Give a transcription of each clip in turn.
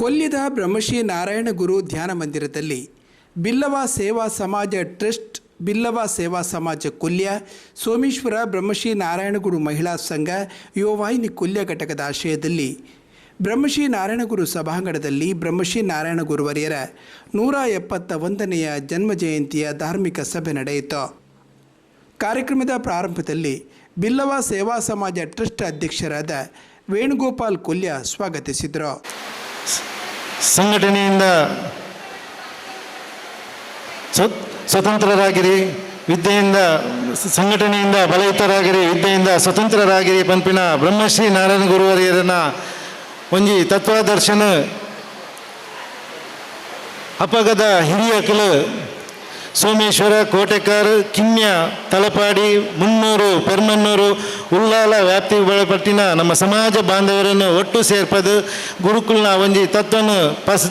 ಕೊಲ್ಯದ ಬ್ರಹ್ಮಶ್ರೀ ನಾರಾಯಣ ಗುರು ಧ್ಯಾನ ಮಂದಿರದಲ್ಲಿ ಬಿಲ್ಲವ ಸೇವಾ ಸಮಾಜ ಟ್ರಸ್ಟ್, ಬಿಲ್ಲವ ಸೇವಾ ಸಮಾಜ ಕೊಲ್ಯ ಸೋಮೇಶ್ವರ ಬ್ರಹ್ಮಶ್ರೀ ನಾರಾಯಣ ಗುರು ಮಹಿಳಾ ಸಂಘ ಯುವವಾಹಿನಿ ಕೊಲ್ಯ ಘಟಕದ ಆಶಯದಲ್ಲಿ ಬ್ರಹ್ಮಶ್ರೀ ನಾರಾಯಣಗುರು ಸಭಾಂಗಣದಲ್ಲಿ ಬ್ರಹ್ಮಶ್ರೀ ನಾರಾಯಣ ಗುರುವರಿಯರ ನೂರ ಎಪ್ಪತ್ತ ಒಂದನೆಯ ಜನ್ಮ ಜಯಂತಿಯ ಧಾರ್ಮಿಕ ಸಭೆ ನಡೆಯಿತು. ಕಾರ್ಯಕ್ರಮದ ಪ್ರಾರಂಭದಲ್ಲಿ ಬಿಲ್ಲವ ಸೇವಾ ಸಮಾಜ ಟ್ರಸ್ಟ್ ಅಧ್ಯಕ್ಷರಾದ ವೇಣುಗೋಪಾಲ್ ಕೊಲ್ಯ ಸ್ವಾಗತಿಸಿದರು. ಸಂಘಟನೆಯಿಂದ ಸ್ವ- ಸ್ವತಂತ್ರರಾಗಿರಿ, ವಿದ್ಯೆಯಿಂದ ಸಂಘಟನೆಯಿಂದ ಬಲಯುತರಾಗಿರಿ, ವಿದ್ಯೆಯಿಂದ ಸ್ವತಂತ್ರರಾಗಿರಿ. ಪಂಪಿನ ಬ್ರಹ್ಮಶ್ರೀ ನಾರಾಯಣ ಗುರುವರಿಯರನ್ನ ಒಂಜಿ ತತ್ವದರ್ಶನ ಅಪಗದ ಹಿರಿಯಕಲು ಸೋಮೇಶ್ವರ, ಕೋಟೆಕಾರ್, ಕಿನ್ಯ ತಲಪಾಡಿ ಮುನ್ನೂರು, ಪೆರ್ಮನ್ನೂರು ಉಲ್ಲಾಲ ವ್ಯಾಪ್ತಿಗೆ ಒಳಪಟ್ಟಿನ ನಮ್ಮ ಸಮಾಜ ಬಾಂಧವರನ್ನು ಒಟ್ಟು ಸೇರ್ಪದು ಗುರುಕುಲ್ನ ಒಂಜಿ ತತ್ವನು ಪಸ್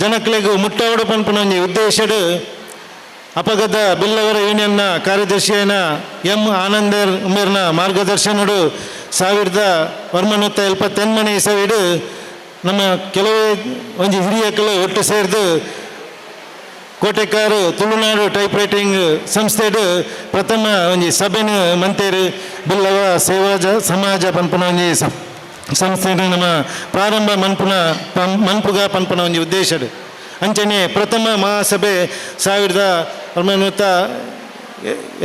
ಜನಕ್ಕಳಿಗೂ ಮುಟ್ಟೋಡು ಪನ್ಪುನ ಒಂಜಿ ಉದ್ದೇಶಡು. ಅಪಗದ ಬಿಲ್ಲವರ ಯೂನಿಯನ್ನ ಕಾರ್ಯದರ್ಶಿಯನ ಎಂ ಆನಂದರ್ ಉಮೇರ್ನ ಮಾರ್ಗದರ್ಶನಡು ಸಾವಿರದ ಒಂಬೈನೂತ ಎಪ್ಪತ್ತೆಂಟನೇ ಇಸವಿಡು ನಮ್ಮ ಕೆಲವೇ ಒಂಜಿ ಹಿರಿಯಕಲು ಒಟ್ಟು ಸೇರಿದು ಕೋಟೆಕಾರು, ತುಳುನಾಡು ಟೈಪ್ ರೈಟಿಂಗ್ ಸಂಸ್ಥೆಡ್ ಪ್ರಥಮ ಒಂಜಿ ಸಭೆನ್ ಮಂತೇರು ಬಿಲ್ಲವ ಸೇವಾ ಸಮಾಜ ಪನ್ಪುನ ಒಂಜಿ ಸಂಸ್ಥೆನು ನಮ್ಮ ಪ್ರಾರಂಭ ಮನ್ಪುನ ಮನ್ಪುಗ ಪನ್ಪುನ ಒಂಜಿ ಉದ್ದೇಶಡ್ ಅಂಚನೆ ಪ್ರಥಮ ಮಹಾಸಭೆ ಸಾವಿರದ ಒಂಬೈನೂರ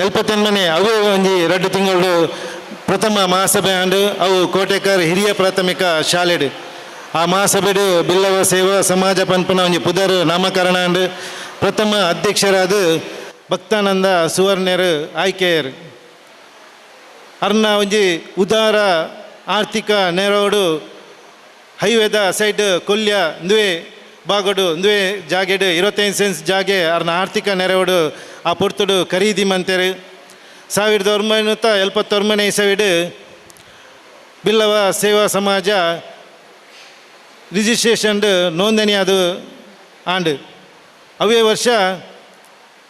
ಎಲ್ಪತ್ತೆನ್ಮನೆ ಅವು ಒಂಜಿ ಎರಡು ತಿಂಗಳು ಪ್ರಥಮ ಮಹಾಸಭೆ ಆಂಡು ಅವು ಕೋಟೆಕರ್ ಹಿರಿಯ ಪ್ರಾಥಮಿಕ ಶಾಲೆಡು ಆ ಮಹಾಸಭೆಡು ಬಿಲ್ಲವ ಸೇವಾ ಸಮಾಜ ಪನ್ಪುನ ಒಂಜಿ ಪುದರ್ ನಾಮಕರಣ ಆಂಡು ಪ್ರಥಮ ಅಧ್ಯಕ್ಷರಾದ ಭಕ್ತಾನಂದ ಸುವರ್ಣರು ಆಯ್ಕೆಯರು. ಅರ್ನ ಒಂಜಿ ಉದಾರ ಆರ್ಥಿಕ ನೆರವಡು, ಹೈವೇದ ಸೈಡ್ ಕೊಲ್ಯ ದುವೆ ಬಾಗಡು ದುವೆ ಜಾಗೆಡು ಇರುವತ್ತೈದು ಸೆನ್ಸ್ ಜಾಗೆ ಅರ್ನ ಆರ್ಥಿಕ ನೆರವಡು ಆ ಪೊರ್ತುಡು ಖರೀದಿ ಮಂತೆರು ಸಾವಿರದ ಒಂಬೈನೂರ ಎಪ್ಪತ್ತೊಂಬನೇ ಇಸವಿಡು ಬಿಲ್ಲವ ಸೇವಾ ಸಮಾಜ ರಿಜಿಸ್ಟ್ರೇಷನ್ ನೋಂದಣಿ ಅದು ಆಂಡು ಅವೇ ವರ್ಷ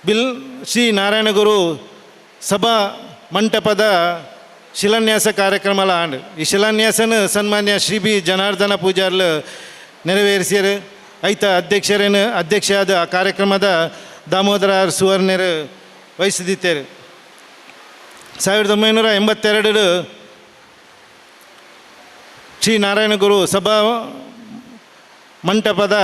ಬಿಲ್ ಶ್ರೀ ನಾರಾಯಣಗುರು ಸಭಾ ಮಂಟಪದ ಶಿಲಾನ್ಯಾಸ ಕಾರ್ಯಕ್ರಮ ಲಾಂಡ್ ಈ ಶಿಲಾನ್ಯಾಸನ ಸನ್ಮಾನ್ಯ ಶ್ರೀ ಬಿ ಜನಾರ್ದನ ಪೂಜಾರ್ಲ ನೆರವೇರಿಸ್ಯಾರು ಐತ ಅಧ್ಯಕ್ಷರೇನು ಅಧ್ಯಕ್ಷ ಆದ ಆ ಕಾರ್ಯಕ್ರಮದ ದಾಮೋದರ ಸುವರ್ಣರು ವಹಿಸಿದಿತ್ತೇರು. ಸಾವಿರದ ಒಂಬೈನೂರ ಎಂಬತ್ತೆರಡು ಶ್ರೀ ನಾರಾಯಣ ಗುರು ಸಭಾ ಮಂಟಪದ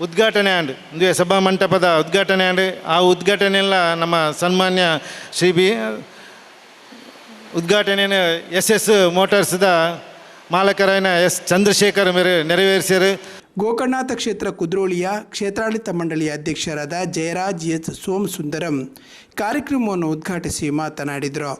ಉದ್ಘಾಟನೆ ಆಂಡ್ ಒಂದು ಸಭಾ ಮಂಟಪದ ಉದ್ಘಾಟನೆ ಆಂಡ್ ಆ ಉದ್ಘಾಟನೆ ಎಲ್ಲ ನಮ್ಮ ಸನ್ಮಾನ್ಯ ಶ್ರೀ ಬಿ ಉದ್ಘಾಟನೆಯನ್ನು ಎಸ್ ಎಸ್ ಮೋಟಾರ್ಸ್ದ ಮಾಲಕರಾಯನ ಎಸ್ ಚಂದ್ರಶೇಖರ್ ಮೇರೆ ನೆರವೇರಿಸಿದರು ಗೋಕರ್ಣಾಥ ಕ್ಷೇತ್ರ ಕುದ್ರೋಳಿಯ ಕ್ಷೇತ್ರಾಡಳಿತ ಮಂಡಳಿಯ ಅಧ್ಯಕ್ಷರಾದ ಜಯರಾಜ್ ಎಸ್ ಸೋಮಸುಂದರಂ ಕಾರ್ಯಕ್ರಮವನ್ನು ಉದ್ಘಾಟಿಸಿ ಮಾತನಾಡಿದರು.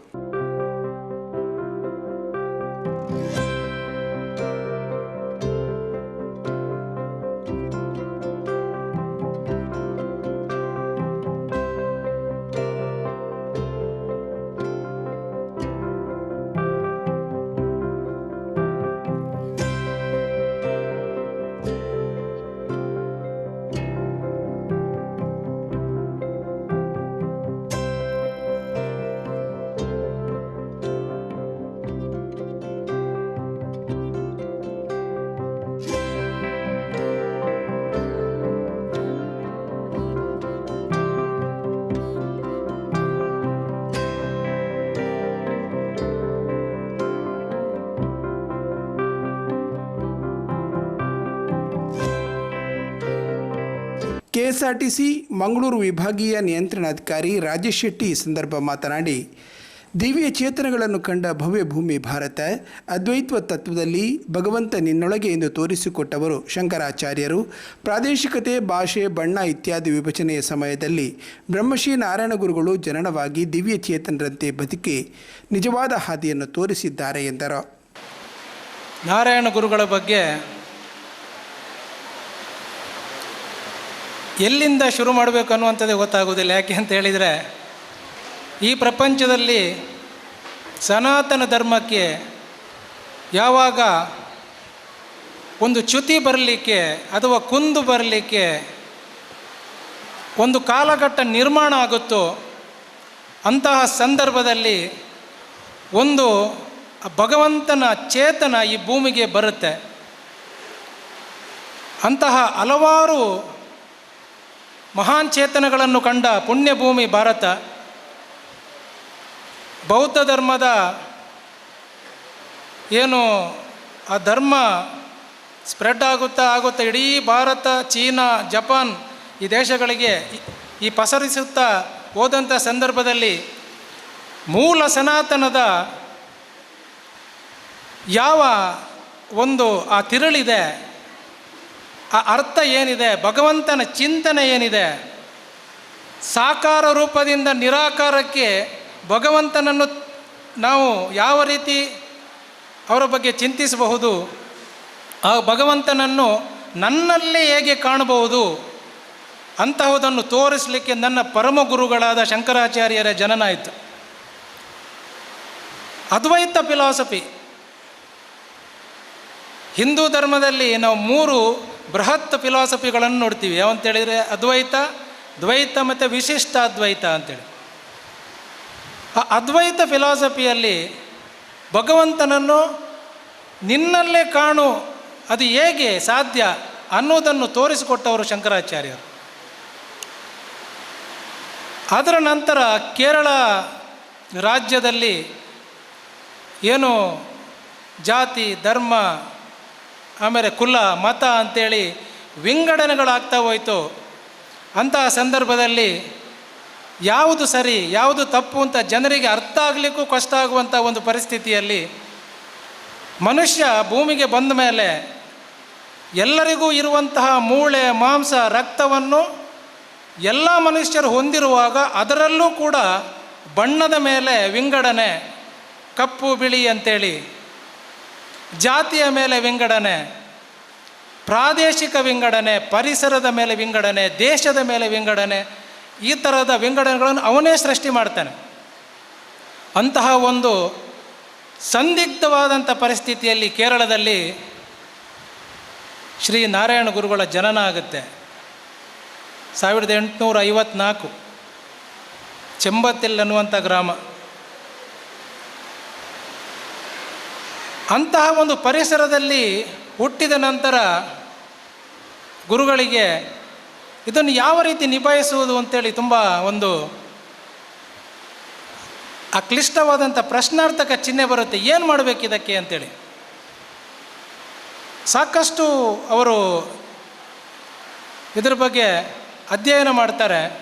ಕೆಎಸ್ಆರ್ಟಿಸಿ ಮಂಗಳೂರು ವಿಭಾಗೀಯ ನಿಯಂತ್ರಣಾಧಿಕಾರಿ ರಾಜೇಶ್ ಶೆಟ್ಟಿ ಈ ಸಂದರ್ಭ ಮಾತನಾಡಿ, ದಿವ್ಯ ಚೇತನಗಳನ್ನು ಕಂಡ ಭವ್ಯ ಭೂಮಿ ಭಾರತ ಅದ್ವೈತ್ವ ತತ್ವದಲ್ಲಿ ಭಗವಂತ ನಿನ್ನೊಳಗೆ ಎಂದು ತೋರಿಸಿಕೊಟ್ಟವರು ಶಂಕರಾಚಾರ್ಯರು. ಪ್ರಾದೇಶಿಕತೆ, ಭಾಷೆ, ಬಣ್ಣ ಇತ್ಯಾದಿ ವಿಭಜನೆಯ ಸಮಯದಲ್ಲಿ ಬ್ರಹ್ಮಶ್ರೀ ನಾರಾಯಣ ಗುರುಗಳು ಜನನವಾಗಿ ದಿವ್ಯ ಚೇತನರಂತೆ ಬದುಕಿ ನಿಜವಾದ ಹಾದಿಯನ್ನು ತೋರಿಸಿದ್ದಾರೆ ಎಂದರು. ನಾರಾಯಣ ಗುರುಗಳ ಬಗ್ಗೆ ಎಲ್ಲಿಂದ ಶುರು ಮಾಡಬೇಕು ಅನ್ನುವಂಥದ್ದೇ ಗೊತ್ತಾಗೋದಿಲ್ಲ ಯಾಕೆ ಅಂತ ಹೇಳಿದರೆ, ಈ ಪ್ರಪಂಚದಲ್ಲಿ ಸನಾತನ ಧರ್ಮಕ್ಕೆ ಯಾವಾಗ ಒಂದು ಚ್ಯುತಿ ಬರಲಿಕ್ಕೆ ಅಥವಾ ಕುಂದು ಬರಲಿಕ್ಕೆ ಒಂದು ಕಾಲಘಟ್ಟ ನಿರ್ಮಾಣ ಆಗುತ್ತೋ, ಅಂತಹ ಸಂದರ್ಭದಲ್ಲಿ ಒಂದು ಭಗವಂತನ ಚೇತನ ಈ ಭೂಮಿಗೆ ಬರುತ್ತೆ. ಅಂತಹ ಹಲವಾರು ಮಹಾನ್ ಚೇತನಗಳನ್ನು ಕಂಡ ಪುಣ್ಯಭೂಮಿ ಭಾರತ, ಬೌದ್ಧ ಧರ್ಮದ ಏನು ಆ ಧರ್ಮ ಸ್ಪ್ರೆಡ್ ಆಗುತ್ತಾ ಆಗುತ್ತಾ ಇಡೀ ಭಾರತ, ಚೀನಾ, ಜಪಾನ್ ಈ ದೇಶಗಳಿಗೆ ಈ- ಪಸರಿಸುತ್ತಾ ಹೋದಂಥ ಸಂದರ್ಭದಲ್ಲಿ ಮೂಲ ಸನಾತನದ ಯಾವ ಒಂದು ಆ ತಿರುಳಿದೆ ಆ ಅರ್ಥ ಏನಿದೆ? ಭಗವಂತನ ಚಿಂತನೆ ಏನಿದೆ? ಸಾಕಾರ ರೂಪದಿಂದ ನಿರಾಕಾರಕ್ಕೆ ಭಗವಂತನನ್ನು ನಾವು ಯಾವ ರೀತಿ ಅವರ ಬಗ್ಗೆ ಚಿಂತಿಸಬಹುದು? ಆ ಭಗವಂತನನ್ನು ನನ್ನಲ್ಲಿ ಹೇಗೆ ಕಾಣಬಹುದು? ಅಂತಹುದನ್ನು ತೋರಿಸಲಿಕ್ಕೆ ನನ್ನ ಪರಮ ಗುರುಗಳಾದ ಶಂಕರಾಚಾರ್ಯರ ಜನನ ಆಯಿತು ಅದ್ವೈತ ಫಿಲಾಸಫಿ. ಹಿಂದೂ ಧರ್ಮದಲ್ಲಿ ನಾವು ಮೂರು ಬೃಹತ್ ಫಿಲಾಸಫಿಗಳನ್ನು ನೋಡ್ತೀವಿ. ಯಾವಂತೇಳಿದರೆ ಅದ್ವೈತ, ದ್ವೈತ ಮತ್ತು ವಿಶಿಷ್ಟ ಅದ್ವೈತ ಅಂತೇಳಿ. ಆ ಅದ್ವೈತ ಫಿಲಾಸಫಿಯಲ್ಲಿ ಭಗವಂತನನ್ನು ನಿನ್ನಲ್ಲೇ ಕಾಣು, ಅದು ಹೇಗೆ ಸಾಧ್ಯ ಅನ್ನೋದನ್ನು ತೋರಿಸಿಕೊಟ್ಟವರು ಶಂಕರಾಚಾರ್ಯರು. ಅದರ ನಂತರ ಕೇರಳ ರಾಜ್ಯದಲ್ಲಿ ಏನು ಜಾತಿ, ಧರ್ಮ ಆಮೇಲೆ ಕುಲ, ಮತ ಅಂಥೇಳಿ ವಿಂಗಡಣೆಗಳಾಗ್ತಾ ಹೋಯಿತು. ಅಂತಹ ಸಂದರ್ಭದಲ್ಲಿ ಯಾವುದು ಸರಿ, ಯಾವುದು ತಪ್ಪು ಅಂತ ಜನರಿಗೆ ಅರ್ಥ ಆಗಲಿಕ್ಕೂ ಕಷ್ಟ ಆಗುವಂಥ ಒಂದು ಪರಿಸ್ಥಿತಿಯಲ್ಲಿ ಮನುಷ್ಯ ಭೂಮಿಗೆ ಬಂದ ಮೇಲೆ ಎಲ್ಲರಿಗೂ ಇರುವಂತಹ ಮೂಳೆ, ಮಾಂಸ, ರಕ್ತವನ್ನು ಎಲ್ಲ ಮನುಷ್ಯರು ಹೊಂದಿರುವಾಗ ಅದರಲ್ಲೂ ಕೂಡ ಬಣ್ಣದ ಮೇಲೆ ವಿಂಗಡಣೆ ಕಪ್ಪು, ಬಿಳಿ ಅಂತೇಳಿ ಜಾತಿಯ ಮೇಲೆ ವಿಂಗಡಣೆ, ಪ್ರಾದೇಶಿಕ ವಿಂಗಡಣೆ, ಪರಿಸರದ ಮೇಲೆ ವಿಂಗಡಣೆ, ದೇಶದ ಮೇಲೆ ವಿಂಗಡಣೆ, ಈ ಥರದ ವಿಂಗಡಣೆಗಳನ್ನು ಅವನೇ ಸೃಷ್ಟಿ ಮಾಡ್ತಾನೆ. ಅಂತಹ ಒಂದು ಸಂದಿಗ್ಧವಾದಂಥ ಪರಿಸ್ಥಿತಿಯಲ್ಲಿ ಕೇರಳದಲ್ಲಿ ಶ್ರೀ ನಾರಾಯಣ ಗುರುಗಳ ಜನನ ಆಗುತ್ತೆ. ಸಾವಿರದ ಎಂಟುನೂರ ಐವತ್ನಾಲ್ಕು, ಚೆಂಬತ್ತಿಲ್ ಅನ್ನುವಂಥ ಗ್ರಾಮ. ಅಂತಹ ಒಂದು ಪರಿಸರದಲ್ಲಿ ಹುಟ್ಟಿದ ನಂತರ ಗುರುಗಳಿಗೆ ಇದನ್ನು ಯಾವ ರೀತಿ ನಿಭಾಯಿಸುವುದು ಅಂತೇಳಿ ತುಂಬ ಒಂದು ಆ ಕ್ಲಿಷ್ಟವಾದಂಥ ಪ್ರಶ್ನಾರ್ಥಕ ಚಿಹ್ನೆ ಬರುತ್ತೆ. ಏನು ಮಾಡಬೇಕು ಇದಕ್ಕೆ ಅಂತೇಳಿ? ಸಾಕಷ್ಟು ಅವರು ಇದರ ಬಗ್ಗೆ ಅಧ್ಯಯನ ಮಾಡ್ತಾರೆ.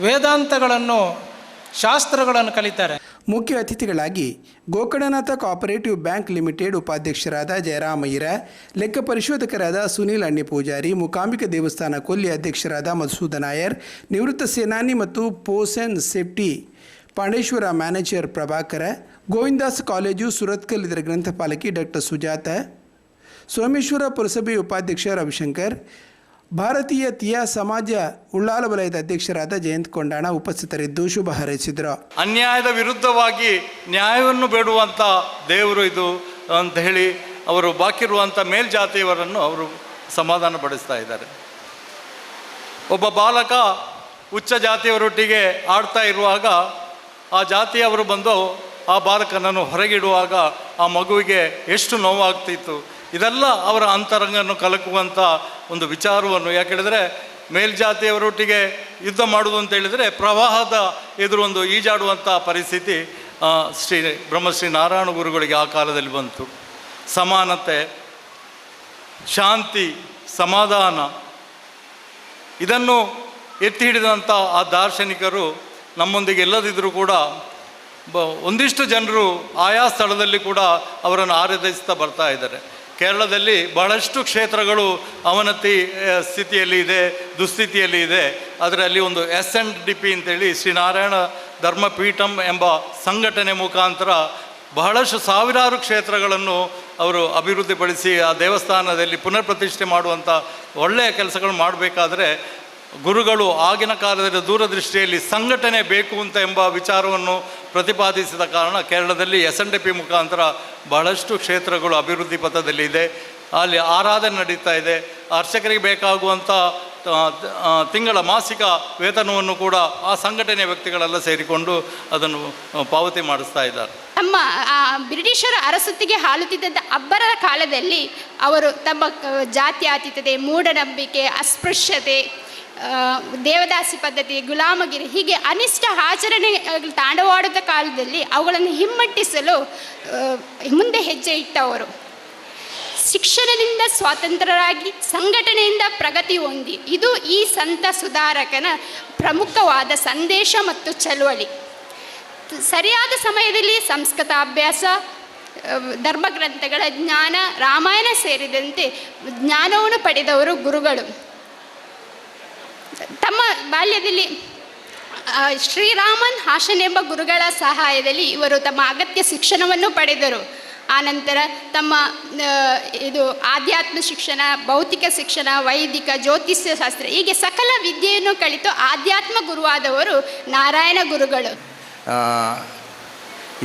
ವೇದಾಂತಗಳನ್ನು, ಶಾಸ್ತ್ರಗಳನ್ನು ಕಲಿತಾರೆ. ಮುಖ್ಯ ಅತಿಥಿಗಳಾಗಿ ಗೋಕರ್ಣನಾಥ ಕೋಆಪರೇಟಿವ್ ಬ್ಯಾಂಕ್ ಲಿಮಿಟೆಡ್ ಉಪಾಧ್ಯಕ್ಷರಾದ ಜಯರಾಮಯ್ಯರ, ಲೆಕ್ಕ ಪರಿಶೋಧಕರಾದ ಸುನೀಲ್ ಅಣ್ಣಿ ಪೂಜಾರಿ, ಮೂಕಾಂಬಿಕ ದೇವಸ್ಥಾನ ಕೊಲ್ಲಿ ಅಧ್ಯಕ್ಷರಾದ ಮಧುಸೂದ ನಾಯರ್, ನಿವೃತ್ತ ಸೇನಾನಿ ಮತ್ತು ಪೋಸೆನ್ safety Pandeshwara manager Prabhakara, Govindadas college Surathkal ಇದರ ಗ್ರಂಥಪಾಲಕಿ ಡಾಕ್ಟರ್ ಸುಜಾತ, ಸೋಮೇಶ್ವರ ಪುರಸಭೆ ಉಪಾಧ್ಯಕ್ಷ ರವಿಶಂಕರ್ ಭಾರತೀಯ ತಿಯಾ ಸಮಾಜ ಉಳ್ಳಾಲ ವಲಯದ ಅಧ್ಯಕ್ಷರಾದ ಜಯಂತ್ ಕೊಂಡಾಣ ಉಪಸ್ಥಿತರಿದ್ದು ಶುಭ ಹಾರೈಸಿದರು. ಅನ್ಯಾಯದ ವಿರುದ್ಧವಾಗಿ ನ್ಯಾಯವನ್ನು ಬೇಡುವಂಥ ದೇವರು ಇದು ಅಂತ ಹೇಳಿ ಅವರು ಬಾಕಿರುವಂಥ ಮೇಲ್ಜಾತಿಯವರನ್ನು ಅವರು ಸಮಾಧಾನ ಪಡಿಸ್ತಾ ಇದ್ದಾರೆ. ಒಬ್ಬ ಬಾಲಕ ಉಚ್ಚ ಜಾತಿಯವರೊಟ್ಟಿಗೆ ಆಡ್ತಾ ಇರುವಾಗ ಆ ಜಾತಿಯವರು ಬಂದು ಆ ಬಾಲಕನನ್ನು ಹೊರಗಿಡುವಾಗ ಆ ಮಗುವಿಗೆ ಎಷ್ಟು ನೋವಾಗ್ತಿತ್ತು ಇದೆಲ್ಲ ಅವರ ಅಂತರಂಗನ್ನು ಕಲಕುವಂಥ ಒಂದು ವಿಚಾರವನ್ನು. ಯಾಕೆಳಿದರೆ ಮೇಲ್ಜಾತಿಯವರೊಟ್ಟಿಗೆ ಯುದ್ಧ ಮಾಡುವುದು ಅಂತ ಹೇಳಿದರೆ ಪ್ರವಾಹದ ಎದುರು ಒಂದು ಈಜಾಡುವಂಥ ಪರಿಸ್ಥಿತಿ ಶ್ರೀ ಬ್ರಹ್ಮಶ್ರೀ ನಾರಾಯಣ ಗುರುಗಳಿಗೆ ಆ ಕಾಲದಲ್ಲಿ ಬಂತು. ಸಮಾನತೆ, ಶಾಂತಿ, ಸಮಾಧಾನ, ಇದನ್ನು ಎತ್ತಿ ಹಿಡಿದಂಥ ಆ ದಾರ್ಶನಿಕರು ನಮ್ಮೊಂದಿಗೆ ಇಲ್ಲದಿದ್ದರೂ ಕೂಡ ಒಂದಿಷ್ಟು ಜನರು ಆಯಾ ಸ್ಥಳದಲ್ಲಿ ಕೂಡ ಅವರನ್ನು ಆರಾಧಿಸ್ತಾ ಬರ್ತಾ ಇದ್ದಾರೆ. ಕೇರಳದಲ್ಲಿ ಬಹಳಷ್ಟು ಕ್ಷೇತ್ರಗಳು ಅವನತಿ ಸ್ಥಿತಿಯಲ್ಲಿ ಇದೆ, ದುಸ್ಥಿತಿಯಲ್ಲಿ ಇದೆ. ಅದರಲ್ಲಿ ಒಂದು ಎಸ್ ಎನ್ ಡಿ ಪಿ ಅಂತೇಳಿ ಶ್ರೀನಾರಾಯಣ ಧರ್ಮಪೀಠಂ ಎಂಬ ಸಂಘಟನೆ ಮುಖಾಂತರ ಬಹಳಷ್ಟು ಸಾವಿರಾರು ಕ್ಷೇತ್ರಗಳನ್ನು ಅವರು ಅಭಿವೃದ್ಧಿಪಡಿಸಿ ಆ ದೇವಸ್ಥಾನದಲ್ಲಿ ಪುನರ್ ಪ್ರತಿಷ್ಠೆ ಮಾಡುವಂಥ ಒಳ್ಳೆಯ ಕೆಲಸಗಳು ಮಾಡಬೇಕಾದ್ರೆ ಗುರುಗಳು ಆಗಿನ ಕಾಲದಲ್ಲಿ ದೂರದೃಷ್ಟಿಯಲ್ಲಿ ಸಂಘಟನೆ ಬೇಕು ಅಂತ ಎಂಬ ವಿಚಾರವನ್ನು ಪ್ರತಿಪಾದಿಸಿದ ಕಾರಣ ಕೇರಳದಲ್ಲಿ ಎಸ್ ಎನ್ ಡಿ ಪಿ ಮುಖಾಂತರ ಬಹಳಷ್ಟು ಕ್ಷೇತ್ರಗಳು ಅಭಿವೃದ್ಧಿ ಪಥದಲ್ಲಿದೆ ಅಲ್ಲಿ ಆರಾಧನೆ ನಡೀತಾ ಇದೆ. ಅರ್ಚಕರಿಗೆ ಬೇಕಾಗುವಂಥ ತಿಂಗಳ ಮಾಸಿಕ ವೇತನವನ್ನು ಕೂಡ ಆ ಸಂಘಟನೆಯ ವ್ಯಕ್ತಿಗಳೆಲ್ಲ ಸೇರಿಕೊಂಡು ಅದನ್ನು ಪಾವತಿ ಮಾಡಿಸ್ತಾ ಇದ್ದಾರೆ. ನಮ್ಮ ಬ್ರಿಟಿಷರ ಅರಸೊತ್ತಿಗೆ ಹಾಲುತ್ತಿದ್ದಂಥ ಅಬ್ಬರ ಕಾಲದಲ್ಲಿ ಅವರು ತಮ್ಮ ಜಾತಿ ಜಾತ್ಯತೀತತೆ, ಮೂಢನಂಬಿಕೆ, ಅಸ್ಪೃಶ್ಯತೆ ದೇವದಾಸಿ ಪದ್ಧತಿ ಗುಲಾಮಗಿರಿ ಹೀಗೆ ಅನಿಷ್ಟ ಆಚರಣೆ ತಾಂಡವಾಡದ ಕಾಲದಲ್ಲಿ ಅವುಗಳನ್ನು ಹಿಮ್ಮಟ್ಟಿಸಲು ಮುಂದೆ ಹೆಜ್ಜೆ ಇಟ್ಟವರು. ಶಿಕ್ಷಣದಿಂದ ಸ್ವಾತಂತ್ರ್ಯರಾಗಿ ಸಂಘಟನೆಯಿಂದ ಪ್ರಗತಿ ಹೊಂದಿ, ಇದು ಈ ಸಂತ ಸುಧಾರಕನ ಪ್ರಮುಖವಾದ ಸಂದೇಶ ಮತ್ತು ಚಳುವಳಿ. ಸರಿಯಾದ ಸಮಯದಲ್ಲಿ ಸಂಸ್ಕೃತ ಅಭ್ಯಾಸ ಧರ್ಮಗ್ರಂಥಗಳ ಜ್ಞಾನ, ರಾಮಾಯಣ ಸೇರಿದಂತೆ ಜ್ಞಾನವನ್ನು ಪಡೆದವರು ಗುರುಗಳು. ಬಾಲ್ಯದಲ್ಲಿ ಶ್ರೀರಾಮನ್ ಹಾಸನ್ ಎಂಬ ಗುರುಗಳ ಸಹಾಯದಲ್ಲಿ ಇವರು ತಮ್ಮ ಅಗತ್ಯ ಶಿಕ್ಷಣವನ್ನು ಪಡೆದರು. ಆನಂತರ ತಮ್ಮ ಇದು ಆಧ್ಯಾತ್ಮ ಶಿಕ್ಷಣ, ಭೌತಿಕ ಶಿಕ್ಷಣ, ವೈದಿಕ, ಜ್ಯೋತಿಷ್ಯ ಶಾಸ್ತ್ರ, ಹೀಗೆ ಸಕಲ ವಿದ್ಯೆಯನ್ನು ಕಲಿತು ಆಧ್ಯಾತ್ಮ ಗುರುವಾದವರು ನಾರಾಯಣ ಗುರುಗಳು.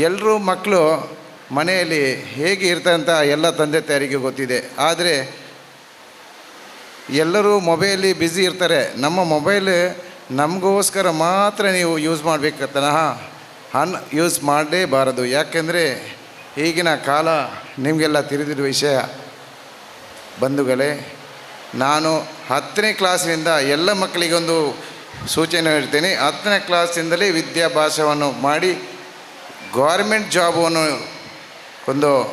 ಎಲ್ಲರೂ ಮಕ್ಕಳು ಮನೆಯಲ್ಲಿ ಹೇಗೆ ಇರ್ತಂತ ಎಲ್ಲ ತಂದೆ ತಾಯಿಗೆ ಗೊತ್ತಿದೆ. ಆದರೆ ಎಲ್ಲರೂ ಮೊಬೈಲಿ ಬ್ಯುಸಿ ಇರ್ತಾರೆ. ನಮ್ಮ ಮೊಬೈಲ್ ನಮಗೋಸ್ಕರ ಮಾತ್ರ ನೀವು ಯೂಸ್ ಮಾಡಬೇಕತ್ತನಹ ಅನ್ ಯೂಸ್ ಮಾಡಲೇಬಾರದು ಯಾಕೆಂದರೆ ಈಗಿನ ಕಾಲ ನಿಮಗೆಲ್ಲ ತಿಳಿದಿರುವ ವಿಷಯ, ಬಂಧುಗಳೇ, ನಾನು ಹತ್ತನೇ ಕ್ಲಾಸಿನಿಂದ ಎಲ್ಲ ಮಕ್ಕಳಿಗೊಂದು ಸೂಚನೆ ಹೇಳ್ತೇನೆ. ಹತ್ತನೇ ಕ್ಲಾಸಿಂದಲೇ ವಿದ್ಯಾಭ್ಯಾಸವನ್ನು ಮಾಡಿ, ಗೌರ್ಮೆಂಟ್ ಜಾಬನ್ನು ಒಂದು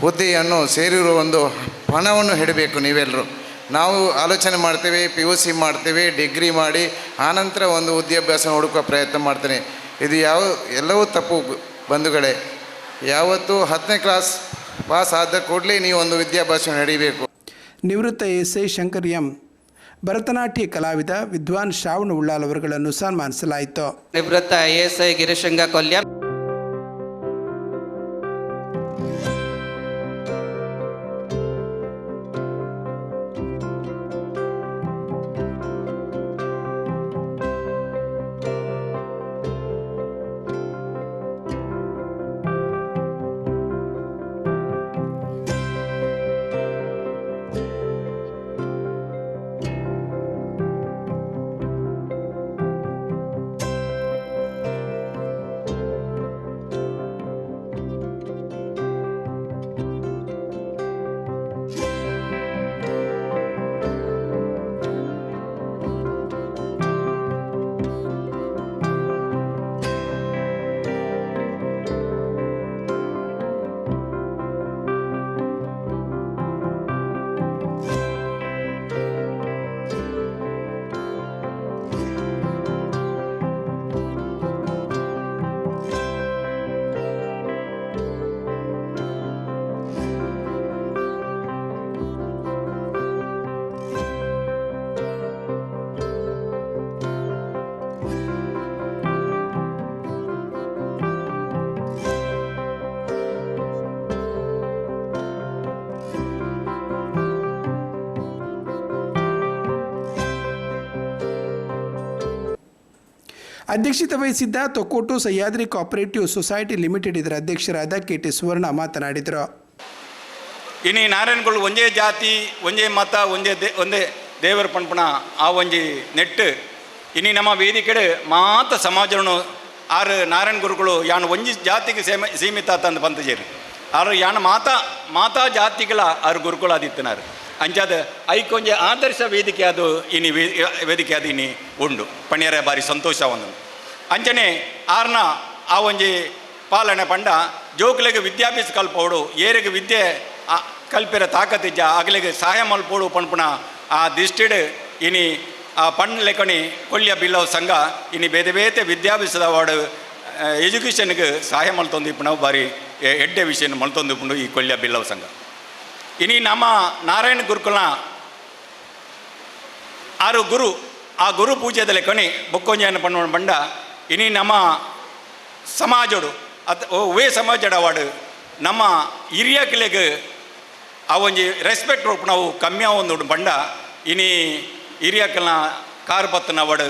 ಹುದ್ದೆಯನ್ನು ಸೇರಿರುವ ಒಂದು ಹಣವನ್ನು ಹಿಡಬೇಕು ನೀವೆಲ್ಲರೂ. ನಾವು ಆಲೋಚನೆ ಮಾಡ್ತೇವೆ ಪಿ ಯು ಸಿ ಮಾಡ್ತೇವೆ ಡಿಗ್ರಿ ಮಾಡಿ ಆನಂತರ ಒಂದು ವಿದ್ಯಾಭ್ಯಾಸ ಹುಡುಕುವ ಪ್ರಯತ್ನ ಮಾಡ್ತೇನೆ. ಇದು ಯಾವ ಎಲ್ಲವೂ ತಪ್ಪು ಬಂಧುಗಳೇ. ಯಾವತ್ತು ಹತ್ತನೇ ಕ್ಲಾಸ್ ಪಾಸ್ ಆದ ಕೂಡಲೇ ನೀವು ಒಂದು ವಿದ್ಯಾಭ್ಯಾಸ ನಡೀಬೇಕು. ನಿವೃತ್ತ S I Shankar M Bharatanatyam ಕಲಾವಿದ ವಿದ್ವಾನ್ ಶ್ರಾವಣ ಉಳ್ಳಾಲ್ ಅವರುಗಳನ್ನು ಸನ್ಮಾನಿಸಲಾಯಿತು. ನಿವೃತ್ತ ಐ ಎಸ್ ಐ ಗಿರಿಶಂಗ ಕೊಲ್ಯ. ಅಧ್ಯಕ್ಷತೆ ವಹಿಸಿದ್ದ Thokottu Sahyadri cooperative society limited ಇದರ ಅಧ್ಯಕ್ಷರಾದ ಕೆ ಟಿ ಸುವರ್ಣ ಮಾತನಾಡಿದರು. ಇನಿ ನಾರಾಯಣಗಳು ಒಂದೇ ಜಾತಿ, ಒಂದೇ ಮತ, ಒಂದೇ ದೇ, ಒಂದೇ ದೇವರ ಪಣಪಣ ಆ ಒಂಜಿ ನೆಟ್ಟು. ಇನಿ ನಮ್ಮ ವೇದಿಕೆಡೆ ಮಾತ ಸಮಾಜವನ್ನು ಆರು ನಾರಾಯಣ ಗುರುಗಳು ಯಾನ್ ಒಂಜಿ ಜಾತಿಗೆ ಸೇಮ, ಸೀಮಿತ ತಂದು ಪಂತಜೇರು ಆರು ಯಾಣ ಮಾತಾ ಮಾತಾ ಜಾತಿಗಳ ಆರು ಗುರುಗಳು ಆದಿತ್ತನಾರು ಅಂಚಾದ ಐಕೊಂಜೆ ಆದರ್ಶ ವೇದಿಕೆ ಅದು ಇನಿ ವೇದಿಕೆ ಅದು ಇನಿ ಉಂಡು. ಪಣ್ಯರ ಬಾರಿ ಸಂತೋಷ ಒಂದು. ಅಂಚನೆ ಆರ್ನ ಆ ಒಂಜಿ ಪಾಲನೆ ಪಂಡ. ಜೋಕ್ಲೆಗೆ ವಿದ್ಯಾಭ್ಯಾಸ ಕಲ್ಪೋಡು, ಏರಿಗೆ ವಿದ್ಯೆ ಕಲ್ಪಿರ ತಾಕತ್ತಿಜ್ಜ, ಅಗಲಿಗೆ ಸಹಾಯ ಮಲ್ಪೋಡು ಪಣ್ಪುಣ ಆ ದಿಷ್ಟಿಡ್ ಇನಿ ಆ ಪಣ್ ಲೆಕ್ಕಣಿ ಕೊಲ್ಯ ಬಿಲ್ಲವ ಸಂಘ ಇನಿ ಬೇತೆ ಬೇತೆ ವಿದ್ಯಾಭ್ಯಾಸದ ಎಜುಕೇಷನ್ಗೆ ಸಹಾಯ ಮಲ್ತೊಂದು ಇಪ್ಪು ನಾವು ಬಾರಿ ಎಡ್ಡೆ ವಿಷಯ ಮಲ್ತೊಂದು ಇಪ್ಪುಂಡು ಈ ಕೊಲ್ಯ ಬಿಲ್ಲವ ಸಂಘ. ಇನಿ ನಮ್ಮ ನಾರಾಯಣ ಗುರುಕುಲ ಆರು ಗುರು, ಆ ಗುರು ಪೂಜೆದಲ್ಲಿ ಕಣಿ ಬೊಕ್ಕೊಂಜನ ಪಣ್ಣ ಬಂಡ ಇನಿ ನಮ್ಮ ಸಮಾಜಡು, ಅತ್ ಒವೇ ಸಮಾಜಡ ವಾಡು ನಮ್ಮ ಹಿರಿಯ ಕಿಲೆಗೆ ಆ ಒಂಜಿ ರೆಸ್ಪೆಕ್ಟ್ ರೂಪ ನಾವು ಕಮ್ಮಿ ಒಂದು ಬಂಡ. ಇನಿ ಹಿರಿಯ ಕಿಲ್ನ ಕಾರ್ ಬತ್ತನ ವಾಡು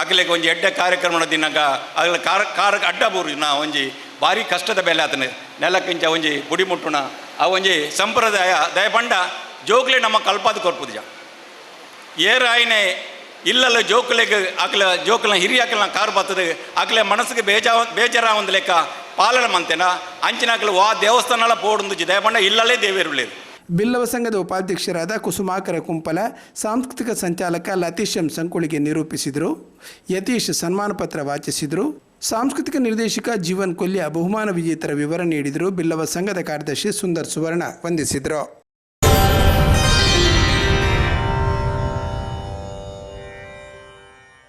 ಅಗಲಿಗೆ ಒಂಜಿ ಎಡ್ಡೆ ಕಾರ್ಯಕ್ರಮ ದಿನಾಗ ಅಗಲ ಕಾರ್ ಕಾರ್ ಅಡ್ಡ ಬೂರಿನ ಒಂಜಿ ಭಾರಿ ಕಷ್ಟದ ಬೆಲೆ ಆತನ. ನೆಲಕ್ಕಿಂಚ ಒಂಜಿ ಬುಡಿ ಮುಟ್ಟುಣ ಆ ಒಂಜಿ ಸಂಪ್ರದಾಯ ದಯ ಬಂಡ ಜೋಗ್ಲೆ ನಮ್ಮ ಕಲ್ಪಾದ ಕೊರ್ಪುದಿಜ. ಏರಾಯನೆ ಇಲ್ಲಲ್ಲ ಜೋಕುಲೆಗೆ ಅಕ್ಲ ಜೋಕುಲ ಹಿರಿಯ ಆಕಲ ಕಾರ್ ಬರ್ತದೆ. ಅಕ್ಲೆ ಮನಸ್ಸಿಗೆ ಬೇಜಾ ಬೇಜಾರ ಒಂದು ಲೆಕ್ಕ. ಪಾಲನೆ ಮಂತೆನ? ಅಂಚಿನಾಕಲು ವಾ ದೇವಸ್ಥಾನಲ ಪೋಡೊಂದು ದಯಮಣ್ಣ ಇಲ್ಲಲೇ ದೇವೇರುಳ್ಳೇದು ಬಿಲ್ಲವ ಸಂಘದ ಉಪಾಧ್ಯಕ್ಷರಾದ ಕುಸುಮಾಕರ ಕುಂಪಲ, ಸಾಂಸ್ಕೃತಿಕ ಸಂಚಾಲಕ ಲತೀಶ್ ಎಂ ಸಂಕುಳಿಗೆ ನಿರೂಪಿಸಿದರು. ಯತೀಶ್ ಸನ್ಮಾನ ಪತ್ರ ವಾಚಿಸಿದರು. ಸಾಂಸ್ಕೃತಿಕ ನಿರ್ದೇಶಕ ಜೀವನ್ ಕೊಲ್ಯ ಬಹುಮಾನ ವಿಜೇತರ ವಿವರ ನೀಡಿದರು. ಬಿಲ್ಲವ ಸಂಘದ ಕಾರ್ಯದರ್ಶಿ ಸುಂದರ್ ಸುವರ್ಣ ವಂದಿಸಿದರು.